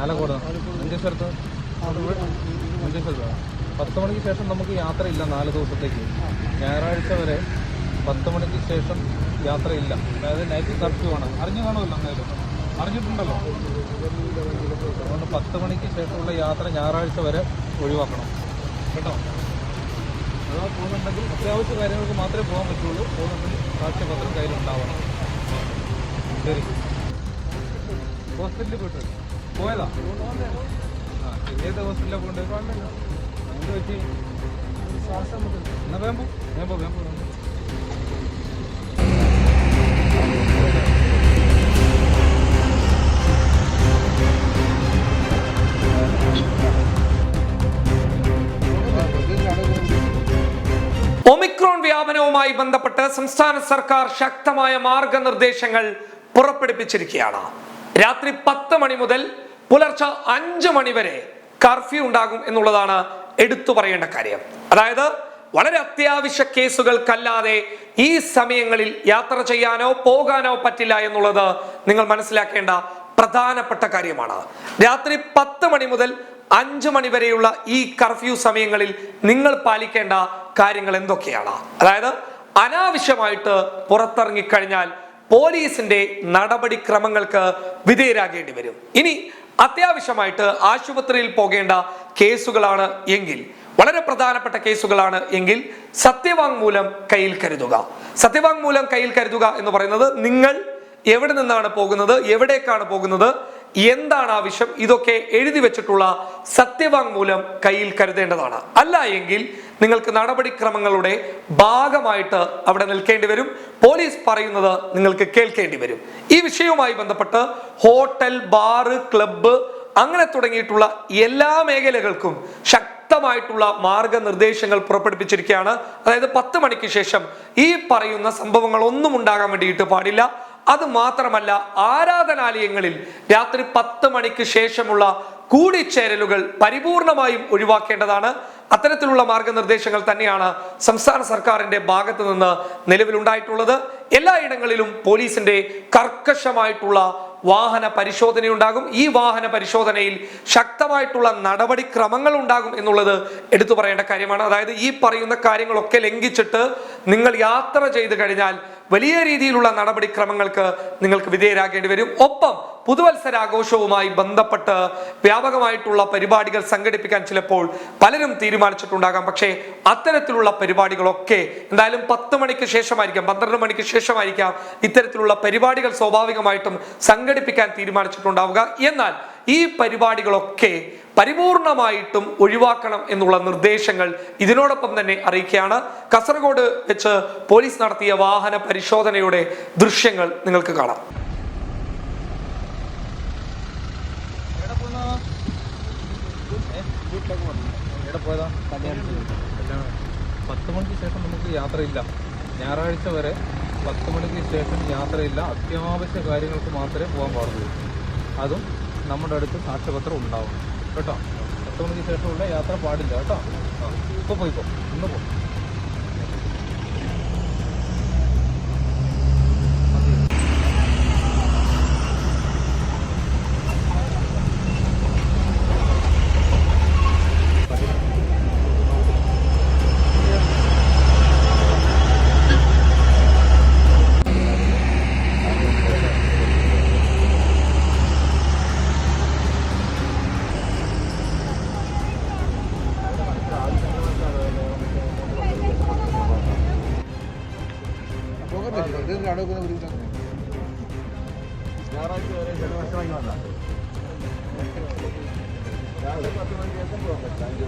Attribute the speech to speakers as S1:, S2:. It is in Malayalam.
S1: ആലക്കോട്. അഞ്ചേ സ്ഥലത്ത്? അഞ്ചേ സ്ഥലത്ത്? പത്ത് മണിക്ക് ശേഷം നമുക്ക് യാത്രയില്ല നാല് ദിവസത്തേക്ക്. ഞായറാഴ്ച വരെ പത്ത് മണിക്ക് ശേഷം യാത്രയില്ല. അതായത് നൈറ്റ് കർഫ്യൂ ആണ്. അറിഞ്ഞു കാണുമല്ലോ എന്തായാലും. അറിഞ്ഞിട്ടുണ്ടല്ലോ. അതുകൊണ്ട് പത്ത് മണിക്ക് ശേഷമുള്ള യാത്ര ഞായറാഴ്ച വരെ ഒഴിവാക്കണം. കേട്ടോ? അഥവാ പോകുന്നുണ്ടെങ്കിൽ അത്യാവശ്യ കാര്യങ്ങൾക്ക് മാത്രമേ പോകാൻ പറ്റുള്ളൂ. പോകുന്നുണ്ടെങ്കിൽ സാക്ഷ്യപത്രം കയ്യിലുണ്ടാവണം. ശരി ഹോസ്പിറ്റലിൽ പോയിട്ട് പോയതാ? ആ ഏത് ഹോസ്പിറ്റലിലാണ് പോകേണ്ടത്. എന്ത് പറ്റി? എന്നാ വേമ്പോ. വേമ്പോ വേമ്പോ വേമ്പോ.
S2: ഒമിക്രോൺ വ്യാപനവുമായി ബന്ധപ്പെട്ട് സംസ്ഥാന സർക്കാർ ശക്തമായ മാർഗനിർദ്ദേശങ്ങൾ പുറപ്പെടുവിച്ചിരിക്കുകയാണ് രാത്രി പത്ത് മണി മുതൽ പുലർച്ചെ അഞ്ച് മണി വരെ കർഫ്യൂ ഉണ്ടാകും എന്നുള്ളതാണ് എടുത്തു പറയേണ്ട കാര്യം. അതായത് വളരെ അത്യാവശ്യ കേസുകൾക്കല്ലാതെ ഈ സമയങ്ങളിൽ യാത്ര ചെയ്യാനോ പോകാനോ പറ്റില്ല എന്നുള്ളത് നിങ്ങൾ മനസ്സിലാക്കേണ്ട പ്രധാനപ്പെട്ട കാര്യമാണ്. രാത്രി പത്ത് മണി മുതൽ അഞ്ച് മണി വരെയുള്ള ഈ കർഫ്യൂ സമയങ്ങളിൽ നിങ്ങൾ പാലിക്കേണ്ട കാര്യങ്ങൾ എന്തൊക്കെയാണ്? അതായത് അനാവശ്യമായിട്ട് പുറത്തിറങ്ങിക്കഴിഞ്ഞാൽ പോലീസിന്റെ നടപടിക്രമങ്ങൾക്ക് വിധേയരാകേണ്ടി വരും. ഇനി അത്യാവശ്യമായിട്ട് ആശുപത്രിയിൽ പോകേണ്ട കേസുകളാണ് എങ്കിൽ വളരെ പ്രധാനപ്പെട്ട കേസുകളാണ് എങ്കിൽ സത്യവാങ്മൂലം കയ്യിൽ കരുതുക. സത്യവാങ്മൂലം കയ്യിൽ കരുതുക എന്ന് പറയുന്നത് നിങ്ങൾ എവിടെ നിന്നാണ് പോകുന്നത് എവിടേക്കാണ് പോകുന്നത് എന്താണ് ആവശ്യം ഇതൊക്കെ എഴുതി വെച്ചിട്ടുള്ള സത്യവാങ്മൂലം കയ്യിൽ കരുതേണ്ടതാണ്. അല്ല എങ്കിൽ നിങ്ങൾക്ക് നടപടിക്രമങ്ങളുടെ ഭാഗമായിട്ട് അവിടെ നിൽക്കേണ്ടി വരും. പോലീസ് പറയുന്നത് നിങ്ങൾക്ക് കേൾക്കേണ്ടി വരും. ഈ വിഷയവുമായി ബന്ധപ്പെട്ട് ഹോട്ടൽ ബാറ് ക്ലബ്ബ് അങ്ങനെ തുടങ്ങിയിട്ടുള്ള എല്ലാ മേഖലകൾക്കും ശക്തമായിട്ടുള്ള മാർഗനിർദ്ദേശങ്ങൾ പുറപ്പെടുപ്പിച്ചിരിക്കുകയാണ് അതായത് പത്ത് മണിക്ക് ശേഷം ഈ പറയുന്ന സംഭവങ്ങൾ ഒന്നും ഉണ്ടാകാൻ വേണ്ടിയിട്ട് പാടില്ല. അത് മാത്രമല്ല ആരാധനാലയങ്ങളിൽ രാത്രി പത്ത് മണിക്ക് ശേഷമുള്ള കൂടിച്ചേരലുകൾ പരിപൂർണമായും ഒഴിവാക്കേണ്ടതാണ്. അത്തരത്തിലുള്ള മാർഗനിർദ്ദേശങ്ങൾ തന്നെയാണ് സംസ്ഥാന സർക്കാരിന്റെ ഭാഗത്ത് നിന്ന് നിലവിലുണ്ടായിട്ടുള്ളത്. എല്ലായിടങ്ങളിലും പോലീസിന്റെ കർക്കശമായിട്ടുള്ള വാഹന പരിശോധനയുണ്ടാകും. ഈ വാഹന പരിശോധനയിൽ ശക്തമായിട്ടുള്ള നടപടിക്രമങ്ങൾ ഉണ്ടാകും എന്നുള്ളത് എടുത്തു പറയേണ്ട കാര്യമാണ്. അതായത് ഈ പറയുന്ന കാര്യങ്ങളൊക്കെ ലംഘിച്ചിട്ട് നിങ്ങൾ യാത്ര ചെയ്തു കഴിഞ്ഞാൽ വലിയ രീതിയിലുള്ള നടപടിക്രമങ്ങൾക്ക് നിങ്ങൾക്ക് വിധേയരാകേണ്ടി വരും. ഒപ്പം പുതുവത്സരാഘോഷവുമായി ബന്ധപ്പെട്ട് വ്യാപകമായിട്ടുള്ള പരിപാടികൾ സംഘടിപ്പിക്കാൻ ചിലപ്പോൾ പലരും തീരുമാനിച്ചിട്ടുണ്ടാകാം. പക്ഷേ അത്തരത്തിലുള്ള പരിപാടികളൊക്കെ എന്തായാലും പത്ത് മണിക്ക് ശേഷമായിരിക്കാം പന്ത്രണ്ട് മണിക്ക് ശേഷമായിരിക്കാം ഇത്തരത്തിലുള്ള പരിപാടികൾ സ്വാഭാവികമായിട്ടും സംഘടിപ്പിക്കാൻ തീരുമാനിച്ചിട്ടുണ്ടാവുക. എന്നാൽ ഈ പരിപാടികളൊക്കെ പരിപൂർണമായിട്ടും ഒഴിവാക്കണം എന്നുള്ള നിർദ്ദേശങ്ങൾ ഇതിനോടൊപ്പം തന്നെ അറിയിക്കുകയാണ്. കാസർഗോഡ് വെച്ച് പോലീസ് നടത്തിയ വാഹന പരിശോധനയുടെ ദൃശ്യങ്ങൾ നിങ്ങൾക്ക് കാണാം.
S1: പത്ത് മണിക്ക് ശേഷം നമുക്ക് യാത്രയില്ല. ഞായറാഴ്ച വരെ പത്ത് മണിക്ക് ശേഷം യാത്രയില്ല. അത്യാവശ്യ കാര്യങ്ങൾക്ക് മാത്രമേ പോകാൻ പാടുള്ളൂ. അതും നമ്മുടെ അടുത്ത് സാക്ഷ്യപത്രം ഉണ്ടാവും. കേട്ടോ? പത്ത് മണിക്ക് ശേഷമുള്ള യാത്ര പാടില്ല കേട്ടോ? ഇപ്പോൾ പോയിക്കോ ഇന്ന് പോ.
S3: തീർച്ചയായും അവിടെ വെക്കുന്ന ബുദ്ധിമുട്ടാണ് ഞായറാഴ്ച വരെ ജലവർഷമായി വന്ന. രാവിലെ പത്ത് മണിക്ക് ശേഷം പോകാൻ പറ്റില്ല അഞ്ച്